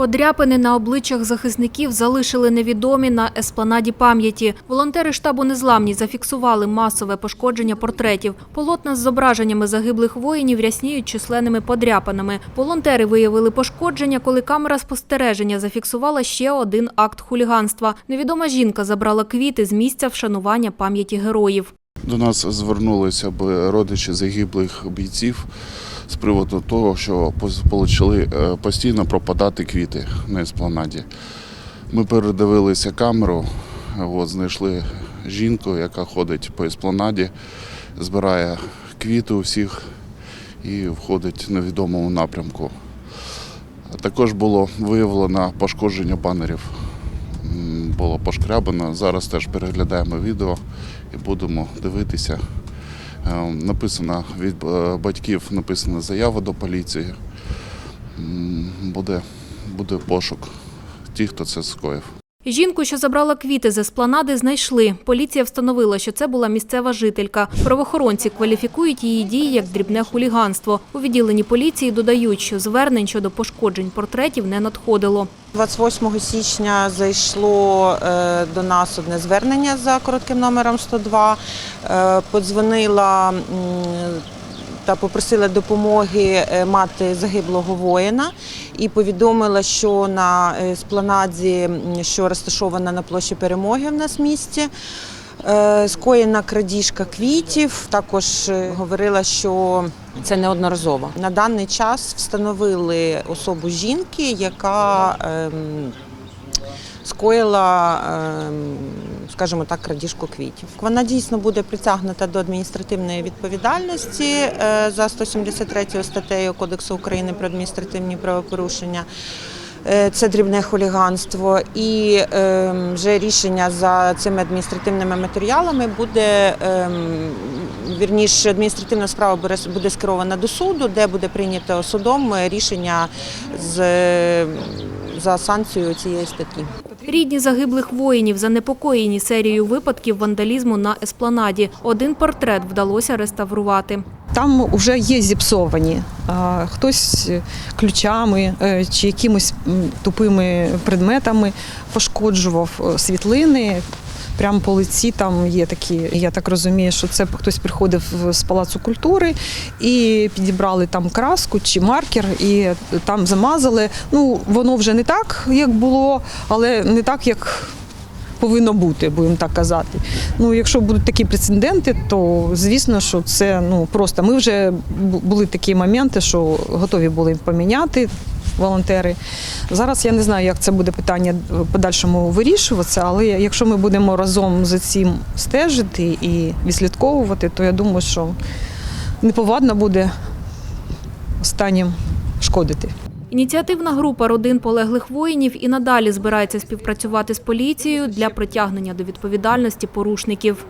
Подряпини на обличчях захисників залишили невідомі на еспланаді пам'яті. Волонтери штабу Незламні зафіксували масове пошкодження портретів. Полотна з зображеннями загиблих воїнів рясніють численними подряпинами. Волонтери виявили пошкодження, коли камера спостереження зафіксувала ще один акт хуліганства. Невідома жінка забрала квіти з місця вшанування пам'яті героїв. До нас звернулися б родичі загиблих бійців з приводу того, що почали е, постійно пропадати квіти на еспланаді. Ми передивилися камеру, от, знайшли жінку, яка ходить по еспланаді, збирає квіти у всіх і входить на відомому напрямку. Також було виявлено пошкодження банерів. Було пошкрябано. Зараз теж переглядаємо відео і будемо дивитися. Е, Написано від е, батьків написана заява до поліції. Буде, буде пошук тих, хто це скоїв. Жінку, що забрала квіти з еспланади, знайшли. Поліція встановила, що це була місцева жителька. Правоохоронці кваліфікують її дії як дрібне хуліганство. У відділенні поліції додають, що звернень щодо пошкоджень портретів не надходило. 28 січня зайшло е, до нас одне звернення за коротким номером 102. Е, Подзвонила та попросила допомоги е, мати загиблого воїна і повідомила, що на е, спланаді, що розташована на площі перемоги в нас в місті. е, Скоєна крадіжка квітів. Також е, говорила, що це неодноразово. На даний час встановили особу жінки, яка ем, скоїла, ем, скажімо так, крадіжку квітів. Вона дійсно буде притягнута до адміністративної відповідальності е, за 173 статтею Кодексу України про адміністративні правопорушення. Е, Це дрібне хуліганство, і ем, вже рішення за цими адміністративними матеріалами буде ем, вірніше, адміністративна справа буде скерована до суду, де буде прийнято судом рішення з за санкцією цієї статті. Рідні загиблих воїнів занепокоєні серією випадків вандалізму на еспланаді. Один портрет вдалося реставрувати. Там вже є зіпсовані. Хтось ключами е, чи якимось тупими предметами пошкоджував е, світлини. Прямо по лиці там є такі. Я так розумію, що це хтось приходив з палацу культури і підібрали там краску чи маркер, і там замазали. Ну воно вже не так, як було, але не так, як повинно бути, будемо так казати. Ну, якщо будуть такі прецеденти, то звісно, що це ну просто ми вже були такі моменти, що готові були поміняти. Волонтери зараз я не знаю, як це буде питання в подальшому вирішуватися, але якщо ми будемо разом за цим стежити і відслідковувати, то я думаю, що неповадно буде останнім шкодити. Ініціативна група родин полеглих воїнів і надалі збирається співпрацювати з поліцією для притягнення до відповідальності порушників.